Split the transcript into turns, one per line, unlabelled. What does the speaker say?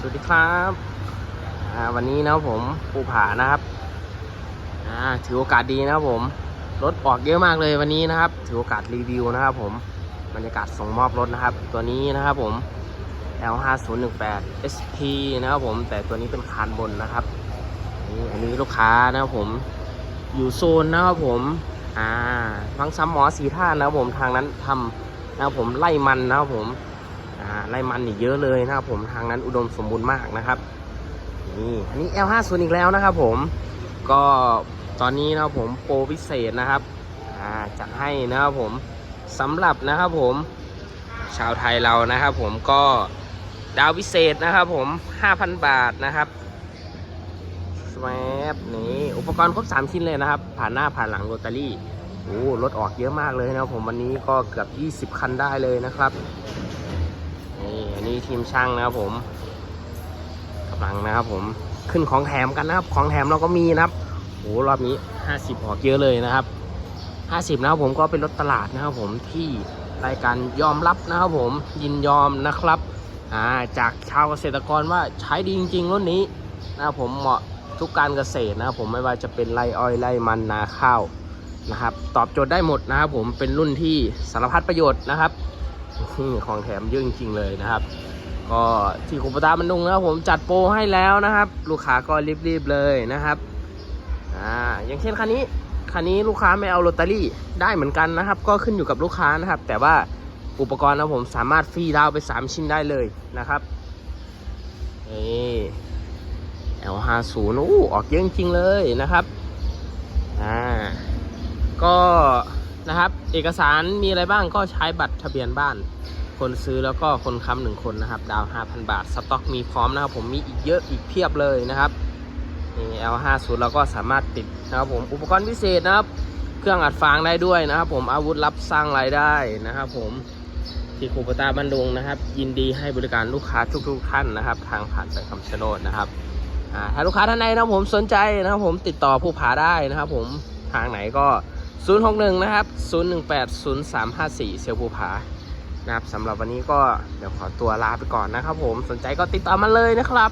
สวัสดีครับวันนี้นะผมภูผานะครับถือโอกาสดีนะครับผมรถออกเยอะมากเลยวันนี้นะครับ ถือโอกาสรีวิวนะครับผมบรรยากาศส่งมอบรถนะครับ ตัวนี้นะครับผม L5018 SP นะครับผมแต่ตัวนี้เป็นคานบนนะครับอันนี้ลูกค้านะครับผมอยู่โซนนะครับผมอ่าฟังซ้ำหมอสีท่านนะครับผมทางนั้นทำนะครับผมไล่มันนะครับผม ไล่มันอีกเยอะเลยนะครับผมทางนั้นอุดมสมบูรณ์มากนะครับนี่อันนี้ L50 อีกแล้วนะครับผมก็ตอนนี้นะครับผมโปรพิเศษนะครับจัดให้นะครับผมสำหรับนะครับผมชาวไทยเรานะครับผมก็ดาวพิเศษนะครับผม 5,000 บาทนะครับสแวปนี่อุปกรณ์ครบ 3 ชิ้นเลยนะครับ ผ่านหน้าผ่านหลังโรตารี่โอ้รถออกเยอะมากเลยนะครับผมวันนี้ก็เกือบ 20 คันได้เลยนะครับ นี้ทีมช่างนะครับผมกำลังนะครับผมขึ้นของแถมกันนะครับ ของแถมเราก็มีนะครับโอ้รอบนี้ 50 ออกเยอะเลยนะครับ 50 นะครับผมก็เป็นรถตลาดนะครับผมที่รายการยอมรับนะครับผมยินยอมนะครับอ่าจากชาวเกษตรกรว่าใช้ดีจริงๆรุ่นนี้นะครับผมเหมาะทุกการเกษตรนะครับผมไม่ว่าจะเป็นไรอ้อยไรมันนาข้าวนะครับ ตอบโจทย์ได้หมดนะครับผมเป็นรุ่นที่สารพัดประโยชน์นะครับ นี่ของแถมเยอะจริงๆเลยนะครับ ก็ที่คุปตาบันดุงนะครับผมจัดโปรให้แล้วนะครับ ลูกค้าก็รีบๆเลยนะครับอ่าอย่างเช่นคันนี้คันนี้ลูกค้าไม่เอาลอตเตอรี่ได้เหมือนกันนะครับ ก็ขึ้นอยู่กับลูกค้านะครับ แต่ว่าอุปกรณ์นะผมสามารถฟรีดาวไป 3 ชิ้นได้เลยนะครับนี่ L50 อู้ออกเยอะจริงๆเลยนะครับอ่าก็ นะครับ เอกสารมีอะไรบ้างก็ใช้บัตรทะเบียนบ้าน คนซื้อแล้วก็คนค้ำหนึ่งคนนะครับ ดาว 5,000 บาท สต็อกมีพร้อมนะครับ ผมมีอีกเยอะอีกเพียบเลยนะครับนี่ L50 เราก็สามารถติดนะครับผมอุปกรณ์พิเศษนะครับ เครื่องอัดฟางได้ด้วยนะครับผมอาวุธรับสร้างรายได้นะครับผมที่คูปตาบันดุงนะครับ ยินดีให้บริการลูกค้าทุก ๆ ท่านนะครับ ทางผ่านไปคำชะโนดนะครับอ่าถ้าลูกค้าท่านใดนะครับผมสนใจนะครับผมติดต่อผู้ผาได้นะครับผมทางไหนก็ 061 นะครับ 018 0354 เซลภูผานะครับสำหรับวันนี้ก็เดี๋ยวขอตัวลาไปก่อนนะครับผมสนใจก็ติดต่อมาเลยนะครับ